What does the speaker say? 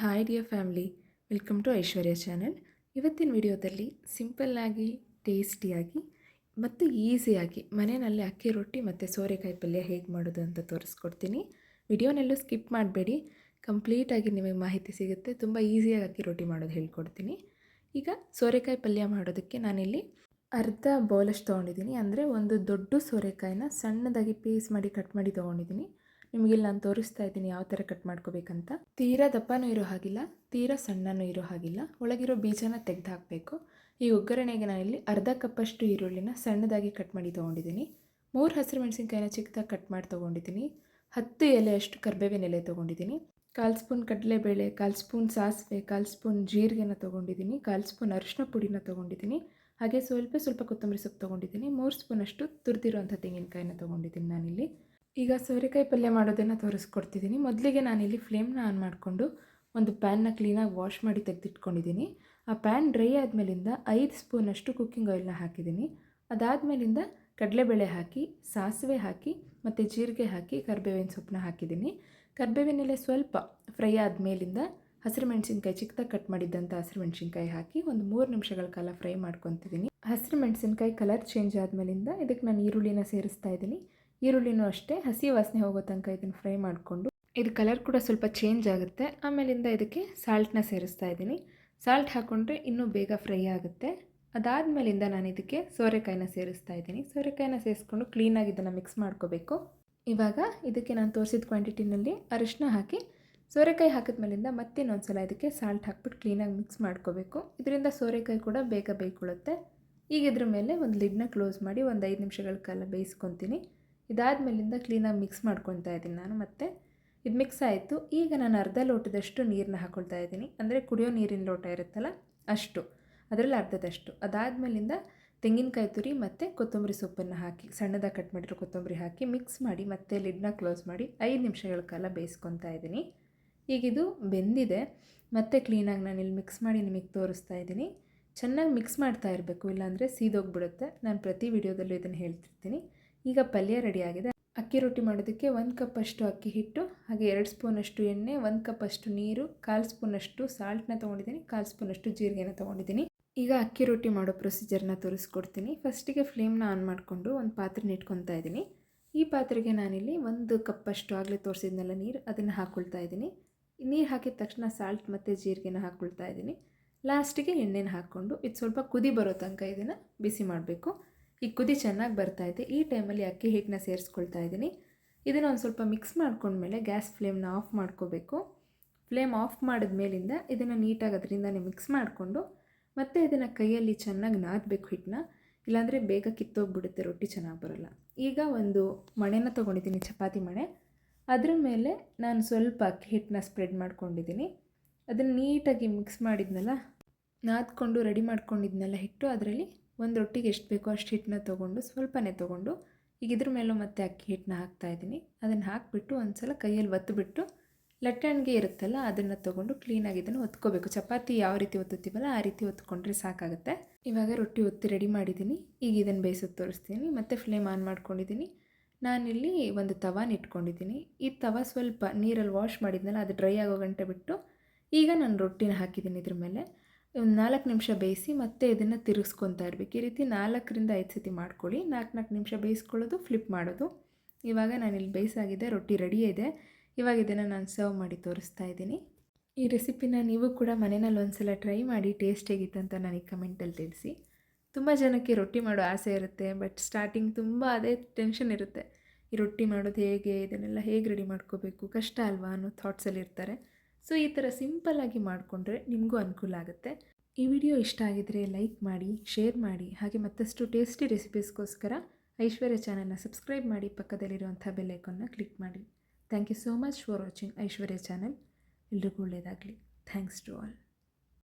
Hi dear family welcome to Aishwarya channel ಇವತ್ತಿನ ವಿಡಿಯೋದಲ್ಲಿ ಸಿಂಪಲ್ಲಾಗಿ ಟೇಸ್ಟಿಯಾಗಿ ಮತ್ತು ಈಸಿಯಾಗಿ ಮನೆಯಲ್ಲಿ ಅಕ್ಕಿ ರೊಟ್ಟಿ ಮತ್ತು ಸೋರೆಕಾಯಿ ಪಲ್ಯ ಹೇಗೆ ಮಾಡೋದು ಅಂತ ತೋರಿಸ್ಕೊಡ್ತೀನಿ. ವಿಡಿಯೋನೆಲ್ಲೂ ಸ್ಕಿಪ್ ಮಾಡಬೇಡಿ. ಕಂಪ್ಲೀಟಾಗಿ ನಿಮಗೆ ಮಾಹಿತಿ ಸಿಗುತ್ತೆ. ತುಂಬ ಈಸಿಯಾಗಿ ಅಕ್ಕಿ ರೊಟ್ಟಿ ಮಾಡೋದು ಹೇಳ್ಕೊಡ್ತೀನಿ. ಈಗ ಸೋರೆಕಾಯಿ ಪಲ್ಯ ಮಾಡೋದಕ್ಕೆ ನಾನಿಲ್ಲಿ ಅರ್ಧ ಬೌಲಷ್ಟು ತೊಗೊಂಡಿದ್ದೀನಿ. ಅಂದರೆ ಒಂದು ದೊಡ್ಡ ಸೋರೆಕಾಯಿನ ಸಣ್ಣದಾಗಿ ಪೀಸ್ ಮಾಡಿ ಕಟ್ ಮಾಡಿ ತೊಗೊಂಡಿದ್ದೀನಿ. ನಿಮಗಿಲ್ಲಿ ನಾನು ತೋರಿಸ್ತಾ ಇದ್ದೀನಿ ಯಾವ ಥರ ಕಟ್ ಮಾಡ್ಕೋಬೇಕಂತ. ತೀರಾ ದಪ್ಪನೂ ಇರೋ ಹಾಗಿಲ್ಲ, ತೀರಾ ಸಣ್ಣನೂ ಇರೋ ಹಾಗಿಲ್ಲ. ಒಳಗಿರೋ ಬೀಜನ ತೆಗೆದು ಹಾಕಬೇಕು ಈ ಒಗ್ಗರಣೆಗೆ ಇಲ್ಲಿ ಅರ್ಧ ಕಪ್ಪಷ್ಟು ಈರುಳ್ಳಿನ ಸಣ್ಣದಾಗಿ ಕಟ್ ಮಾಡಿ ತೊಗೊಂಡಿದ್ದೀನಿ. ಮೂರು ಹಸಿರು ಮೆಣಸಿನ್ಕಾಯಿನ ಚಿಕ್ಕದಾಗಿ ಕಟ್ ಮಾಡಿ ತೊಗೊಂಡಿದ್ದೀನಿ. ಹತ್ತು ಎಲೆಯಷ್ಟು ಕರ್ಬೇವಿನ ಎಲೆ ತೊಗೊಂಡಿದ್ದೀನಿ. ಕಾಲು ಸ್ಪೂನ್ ಕಡಲೆಬೇಳೆ, ಕಾಲು ಸ್ಪೂನ್ ಸಾಸಿವೆ, ಕಾಲು ಸ್ಪೂನ್ ಜೀರಿಗೆನ ತೊಗೊಂಡಿದ್ದೀನಿ. ಕಾಲು ಸ್ಪೂನ್ ಅರಿಶಿನ ಪುಡಿನ ತೊಗೊಂಡಿದ್ದೀನಿ. ಹಾಗೆ ಸ್ವಲ್ಪ ಸ್ವಲ್ಪ ಕೊತ್ತಂಬರಿ ಸೊಪ್ಪು ತೊಗೊಂಡಿದ್ದೀನಿ. ಮೂರು ಸ್ಪೂನಷ್ಟು ತುರಿದಿರುವಂಥ ತೆಂಗಿನಕಾಯಿನ ತೊಗೊಂಡಿದ್ದೀನಿ ನಾನಿಲ್ಲಿ. ಈಗ ಸೋರೆಕಾಯಿ ಪಲ್ಯ ಮಾಡೋದನ್ನು ತೋರಿಸ್ಕೊಡ್ತಿದ್ದೀನಿ. ಮೊದಲಿಗೆ ನಾನಿಲ್ಲಿ ಫ್ಲೇಮ್ನ ಆನ್ ಮಾಡಿಕೊಂಡು ಒಂದು ಪ್ಯಾನ್ನ ಕ್ಲೀನಾಗಿ ವಾಶ್ ಮಾಡಿ ತೆಗೆದಿಟ್ಕೊಂಡಿದ್ದೀನಿ. ಆ ಪ್ಯಾನ್ ಡ್ರೈ ಆದಮೇಲಿಂದ ಐದು ಸ್ಪೂನಷ್ಟು ಕುಕ್ಕಿಂಗ್ ಆಯಿಲ್ನ ಹಾಕಿದ್ದೀನಿ. ಅದಾದಮೇಲಿಂದ ಕಡಲೆಬೇಳೆ ಹಾಕಿ, ಸಾಸಿವೆ ಹಾಕಿ ಮತ್ತು ಜೀರಿಗೆ ಹಾಕಿ ಕರ್ಬೇವಿನ ಸೊಪ್ಪನ್ನ ಹಾಕಿದ್ದೀನಿ. ಕರ್ಬೇವಿನೆಲೆ ಸ್ವಲ್ಪ ಫ್ರೈ ಆದಮೇಲಿಂದ ಹಸಿರು ಮೆಣಸಿನ್ಕಾಯಿ ಚಿಕ್ಕದಾಗಿ ಕಟ್ ಮಾಡಿದ್ದಂಥ ಹಸಿರು ಮೆಣಸಿನ್ಕಾಯಿ ಹಾಕಿ ಒಂದು ಮೂರು ನಿಮಿಷಗಳ ಕಾಲ ಫ್ರೈ ಮಾಡ್ಕೊತಿದ್ದೀನಿ. ಹಸಿರು ಮೆಣಸಿನ್ಕಾಯಿ ಕಲರ್ ಚೇಂಜ್ ಆದಮೇಲಿಂದ ಇದಕ್ಕೆ ನಾನು ಈರುಳ್ಳಿನ ಸೇರಿಸ್ತಾ ಇದ್ದೀನಿ. ಈರುಳ್ಳಿನೂ ಅಷ್ಟೇ, ಹಸಿ ವಾಸನೆ ಹೋಗೋ ತನಕ ಇದನ್ನು ಫ್ರೈ ಮಾಡಿಕೊಂಡು, ಇದು ಕಲರ್ ಕೂಡ ಸ್ವಲ್ಪ ಚೇಂಜ್ ಆಗುತ್ತೆ. ಆಮೇಲಿಂದ ಇದಕ್ಕೆ ಸಾಲ್ಟ್ನ ಸೇರಿಸ್ತಾ ಇದ್ದೀನಿ. ಸಾಲ್ಟ್ ಹಾಕ್ಕೊಂಡ್ರೆ ಇನ್ನೂ ಬೇಗ ಫ್ರೈ ಆಗುತ್ತೆ. ಅದಾದಮೇಲಿಂದ ನಾನು ಇದಕ್ಕೆ ಸೋರೆಕಾಯಿನ ಸೇರಿಸ್ತಾ ಇದ್ದೀನಿ. ಸೋರೆಕಾಯಿನ ಸೇರಿಸ್ಕೊಂಡು ಕ್ಲೀನಾಗಿ ಇದನ್ನು ಮಿಕ್ಸ್ ಮಾಡ್ಕೋಬೇಕು. ಇವಾಗ ಇದಕ್ಕೆ ನಾನು ತೋರಿಸಿದ ಕ್ವಾಂಟಿಟಿನಲ್ಲಿ ಅರಿಶಿನ ಹಾಕಿ, ಸೋರೆಕಾಯಿ ಹಾಕಿದ್ಮೇಲಿಂದ ಮತ್ತೆ ಸಲ ಇದಕ್ಕೆ ಸಾಲ್ಟ್ ಹಾಕ್ಬಿಟ್ಟು ಕ್ಲೀನಾಗಿ ಮಿಕ್ಸ್ ಮಾಡ್ಕೋಬೇಕು. ಇದರಿಂದ ಸೋರೆಕಾಯಿ ಕೂಡ ಬೇಗ ಬೇಯ್ಕೊಳ್ಳುತ್ತೆ. ಈಗ ಇದ್ರ ಮೇಲೆ ಒಂದು ಲಿಡ್ನ ಕ್ಲೋಸ್ ಮಾಡಿ ಒಂದು ಐದು ನಿಮಿಷಗಳ ಕಾಲ ಬೇಯಿಸ್ಕೊತೀನಿ. ಇದಾದಮೇಲಿಂದ ಕ್ಲೀನಾಗಿ ಮಿಕ್ಸ್ ಮಾಡ್ಕೊತಾ ಇದ್ದೀನಿ ನಾನು ಮತ್ತು. ಇದು ಮಿಕ್ಸ್ ಆಯಿತು. ಈಗ ನಾನು ಅರ್ಧ ಲೋಟದಷ್ಟು ನೀರನ್ನ ಹಾಕ್ಕೊಳ್ತಾ ಇದ್ದೀನಿ. ಅಂದರೆ ಕುಡಿಯೋ ನೀರಿನ ಲೋಟ ಇರುತ್ತಲ್ಲ, ಅಷ್ಟು. ಅದರಲ್ಲಿ ಅರ್ಧದಷ್ಟು. ಅದಾದಮೇಲಿಂದ ತೆಂಗಿನಕಾಯಿ ತುರಿ ಮತ್ತು ಕೊತ್ತಂಬರಿ ಸೊಪ್ಪನ್ನು ಹಾಕಿ ಸಣ್ಣದಾಗಿ ಕಟ್ ಮಾಡಿರೋ ಕೊತ್ತಂಬರಿ ಹಾಕಿ ಮಿಕ್ಸ್ ಮಾಡಿ ಮತ್ತೆ ಲಿಡ್ನ ಕ್ಲೋಸ್ ಮಾಡಿ ಐದು ನಿಮಿಷಗಳ ಕಾಲ ಬೇಯಿಸ್ಕೊತಾ ಇದ್ದೀನಿ. ಈಗಿದು ಬೆಂದಿದೆ. ಮತ್ತೆ ಕ್ಲೀನಾಗಿ ನಾನು ಇಲ್ಲಿ ಮಿಕ್ಸ್ ಮಾಡಿ ನಿಮಗೆ ತೋರಿಸ್ತಾ ಇದ್ದೀನಿ. ಚೆನ್ನಾಗಿ ಮಿಕ್ಸ್ ಮಾಡ್ತಾ ಇರಬೇಕು, ಇಲ್ಲಾಂದರೆ ಸೀದೋಗಿಬಿಡುತ್ತೆ. ನಾನು ಪ್ರತಿ ವಿಡಿಯೋದಲ್ಲೂ ಇದನ್ನು ಹೇಳ್ತಿರ್ತೀನಿ. ಈಗ ಪಲ್ಯ ರೆಡಿಯಾಗಿದೆ. ಅಕ್ಕಿ ರೊಟ್ಟಿ ಮಾಡೋದಕ್ಕೆ ಒಂದು ಕಪ್ಪಷ್ಟು ಅಕ್ಕಿ ಹಿಟ್ಟು, ಹಾಗೆ ಎರಡು ಸ್ಪೂನಷ್ಟು ಎಣ್ಣೆ, ಒಂದು ಕಪ್ಪಷ್ಟು ನೀರು, ಕಾಲು ಸ್ಪೂನಷ್ಟು ಸಾಲ್ಟ್ನ ತೊಗೊಂಡಿದ್ದೀನಿ, ಕಾಲು ಸ್ಪೂನಷ್ಟು ಜೀರಿಗೆನ ತೊಗೊಂಡಿದ್ದೀನಿ. ಈಗ ಅಕ್ಕಿ ರೊಟ್ಟಿ ಮಾಡೋ ಪ್ರೊಸೀಜರ್ನ ತೋರಿಸ್ಕೊಡ್ತೀನಿ. ಫಸ್ಟಿಗೆ ಫ್ಲೇಮ್ನ ಆನ್ ಮಾಡಿಕೊಂಡು ಒಂದು ಪಾತ್ರೆ ಇಟ್ಕೊತಾ ಇದ್ದೀನಿ. ಈ ಪಾತ್ರೆಗೆ ನಾನಿಲ್ಲಿ ಒಂದು ಕಪ್ಪಷ್ಟು ಆಗಲೇ ತೋರಿಸಿದ್ನಲ್ಲ ನೀರು, ಅದನ್ನು ಹಾಕ್ಕೊಳ್ತಾ ಇದ್ದೀನಿ. ನೀರು ಹಾಕಿದ ತಕ್ಷಣ ಸಾಲ್ಟ್ ಮತ್ತು ಜೀರಿಗೆನ ಹಾಕ್ಕೊಳ್ತಾ ಇದ್ದೀನಿ. ಲಾಸ್ಟಿಗೆ ಎಣ್ಣೆನ ಹಾಕ್ಕೊಂಡು, ಇದು ಸ್ವಲ್ಪ ಕುದಿ ಬರೋ ತನಕ ಇದನ್ನು ಬಿಸಿ ಮಾಡಬೇಕು. ಈ ಕುದಿ ಚೆನ್ನಾಗಿ ಬರ್ತಾಯಿದೆ ಈ ಟೈಮಲ್ಲಿ ಅಕ್ಕಿ ಹಿಟ್ಟನ್ನ ಸೇರಿಸ್ಕೊಳ್ತಾ ಇದ್ದೀನಿ ಇದನ್ನು ಒಂದು ಸ್ವಲ್ಪ ಮಿಕ್ಸ್ ಮಾಡ್ಕೊಂಡ್ಮೇಲೆ ಗ್ಯಾಸ್ ಫ್ಲೇಮ್ನ ಆಫ್ ಮಾಡ್ಕೋಬೇಕು. ಫ್ಲೇಮ್ ಆಫ್ ಮಾಡಿದ ಮೇಲಿಂದ ಇದನ್ನು ನೀಟಾಗಿ ಅದರಿಂದನೇ ಮಿಕ್ಸ್ ಮಾಡಿಕೊಂಡು ಮತ್ತು ಇದನ್ನು ಕೈಯಲ್ಲಿ ಚೆನ್ನಾಗಿ ನಾದಬೇಕು ಹಿಟ್ಟನ್ನ. ಇಲ್ಲಾಂದರೆ ಬೇಗ ಕಿತ್ತೋಗ್ಬಿಡುತ್ತೆ, ರೊಟ್ಟಿ ಚೆನ್ನಾಗಿ ಬರೋಲ್ಲ. ಈಗ ಒಂದು ಮಣೆನ ತೊಗೊಂಡಿದ್ದೀನಿ, ಚಪಾತಿ ಮಣೆ. ಅದರ ಮೇಲೆ ನಾನು ಸ್ವಲ್ಪ ಅಕ್ಕಿ ಹಿಟ್ಟನ್ನ ಸ್ಪ್ರೆಡ್ ಮಾಡ್ಕೊಂಡಿದ್ದೀನಿ. ಅದನ್ನು ನೀಟಾಗಿ ಮಿಕ್ಸ್ ಮಾಡಿದ್ನಲ್ಲ, ನಾದ್ಕೊಂಡು, ರೆಡಿ ಮಾಡ್ಕೊಂಡಿದ್ನೆಲ್ಲ ಹಿಟ್ಟು, ಅದರಲ್ಲಿ ಒಂದು ರೊಟ್ಟಿಗೆ ಎಷ್ಟು ಬೇಕೋ ಅಷ್ಟು ಹಿಟ್ಟನ್ನ ತೊಗೊಂಡು ಸ್ವಲ್ಪನೇ ತೊಗೊಂಡು ಈಗ ಇದ್ರ ಮೇಲೂ ಮತ್ತೆ ಅಕ್ಕಿ ಹಿಟ್ಟನ್ನ ಹಾಕ್ತಾಯಿದ್ದೀನಿ ಅದನ್ನು ಹಾಕಿಬಿಟ್ಟು ಒಂದು ಸಲ ಕೈಯಲ್ಲಿ ಒತ್ತುಬಿಟ್ಟು ಲಟ್ಟಣಿಗೆ ಇರುತ್ತಲ್ಲ ಅದನ್ನು ತೊಗೊಂಡು ಕ್ಲೀನಾಗಿ ಇದನ್ನು ಒತ್ಕೋಬೇಕು. ಚಪಾತಿ ಯಾವ ರೀತಿ ಒತ್ತುತ್ತೀವಲ್ಲ ಆ ರೀತಿ ಒತ್ಕೊಂಡ್ರೆ ಸಾಕಾಗುತ್ತೆ. ಇವಾಗ ರೊಟ್ಟಿ ಒತ್ತಿ ರೆಡಿ ಮಾಡಿದ್ದೀನಿ. ಈಗ ಇದನ್ನು ಬೇಯಿಸೋದು ತೋರಿಸ್ತೀನಿ. ಮತ್ತು ಫ್ಲೇಮ್ ಆನ್ ಮಾಡ್ಕೊಂಡಿದ್ದೀನಿ. ನಾನಿಲ್ಲಿ ಒಂದು ತವಾನ ಇಟ್ಕೊಂಡಿದ್ದೀನಿ. ಈ ತವ ಸ್ವಲ್ಪ ನೀರಲ್ಲಿ ವಾಶ್ ಮಾಡಿದ್ನಲ್ಲ ಅದು ಡ್ರೈ ಆಗೋ ಗಂಟೆ ಬಿಟ್ಟು ಈಗ ನಾನು ರೊಟ್ಟಿನ ಹಾಕಿದ್ದೀನಿ ಇದ್ರ ಮೇಲೆ. ಒಂದು ನಾಲ್ಕು ನಿಮಿಷ ಬೇಯಿಸಿ ಮತ್ತೆ ಇದನ್ನು ತಿರುಗಿಸ್ಕೊತಾ ಇರಬೇಕು. ಈ ರೀತಿ ನಾಲ್ಕರಿಂದ ಐದು ಸತಿ ಮಾಡ್ಕೊಳ್ಳಿ. ನಾಲ್ಕು ನಾಲ್ಕು ನಿಮಿಷ ಬೇಯಿಸ್ಕೊಳ್ಳೋದು, ಫ್ಲಿಪ್ ಮಾಡೋದು. ಇವಾಗ ನಾನಿಲ್ಲಿ ಬೇಯಿಸಾಗಿದೆ ರೊಟ್ಟಿ ರೆಡಿ ಇದೆ. ಇವಾಗ ಇದನ್ನು ನಾನು ಸರ್ವ್ ಮಾಡಿ ತೋರಿಸ್ತಾ ಇದ್ದೀನಿ. ಈ ರೆಸಿಪಿನ ನೀವು ಕೂಡ ಮನೆಯಲ್ಲಿ ಒಂದು ಸಲ ಟ್ರೈ ಮಾಡಿ, ಟೇಸ್ಟ್ ಅಂತ ನನಗೆ ಕಮೆಂಟಲ್ಲಿ ತಿಳಿಸಿ. ತುಂಬ ಜನಕ್ಕೆ ರೊಟ್ಟಿ ಮಾಡೋ ಆಸೆ ಇರುತ್ತೆ, ಬಟ್ ಸ್ಟಾರ್ಟಿಂಗ್ ತುಂಬ ಅದೇ ಟೆನ್ಷನ್ ಇರುತ್ತೆ. ಈ ರೊಟ್ಟಿ ಮಾಡೋದು ಹೇಗೆ, ಇದನ್ನೆಲ್ಲ ಹೇಗೆ ರೆಡಿ ಮಾಡ್ಕೋಬೇಕು, ಕಷ್ಟ ಅಲ್ವಾ ಅನ್ನೋ ಥಾಟ್ಸಲ್ಲಿ ಇರ್ತಾರೆ. ಸೊ, ಈ ಥರ ಸಿಂಪಲ್ಲಾಗಿ ಮಾಡಿಕೊಂಡ್ರೆ ನಿಮಗೂ ಅನುಕೂಲ ಆಗುತ್ತೆ. ಈ ವಿಡಿಯೋ ಇಷ್ಟ ಆಗಿದರೆ ಲೈಕ್ ಮಾಡಿ, ಶೇರ್ ಮಾಡಿ, ಹಾಗೆ ಮತ್ತಷ್ಟು ಟೇಸ್ಟಿ ರೆಸಿಪೀಸ್ಗೋಸ್ಕರ ಐಶ್ವರ್ಯ ಚಾನಲ್ನ ಸಬ್ಸ್ಕ್ರೈಬ್ ಮಾಡಿ ಪಕ್ಕದಲ್ಲಿರುವಂಥ ಬೆಲ್ಲೈಕನ್ನ ಕ್ಲಿಕ್ ಮಾಡಿ. Thank you so much for watching Aishwarya channel. ಎಲ್ರಿಗೂ ಒಳ್ಳೆಯದಾಗಲಿ. Thanks to all.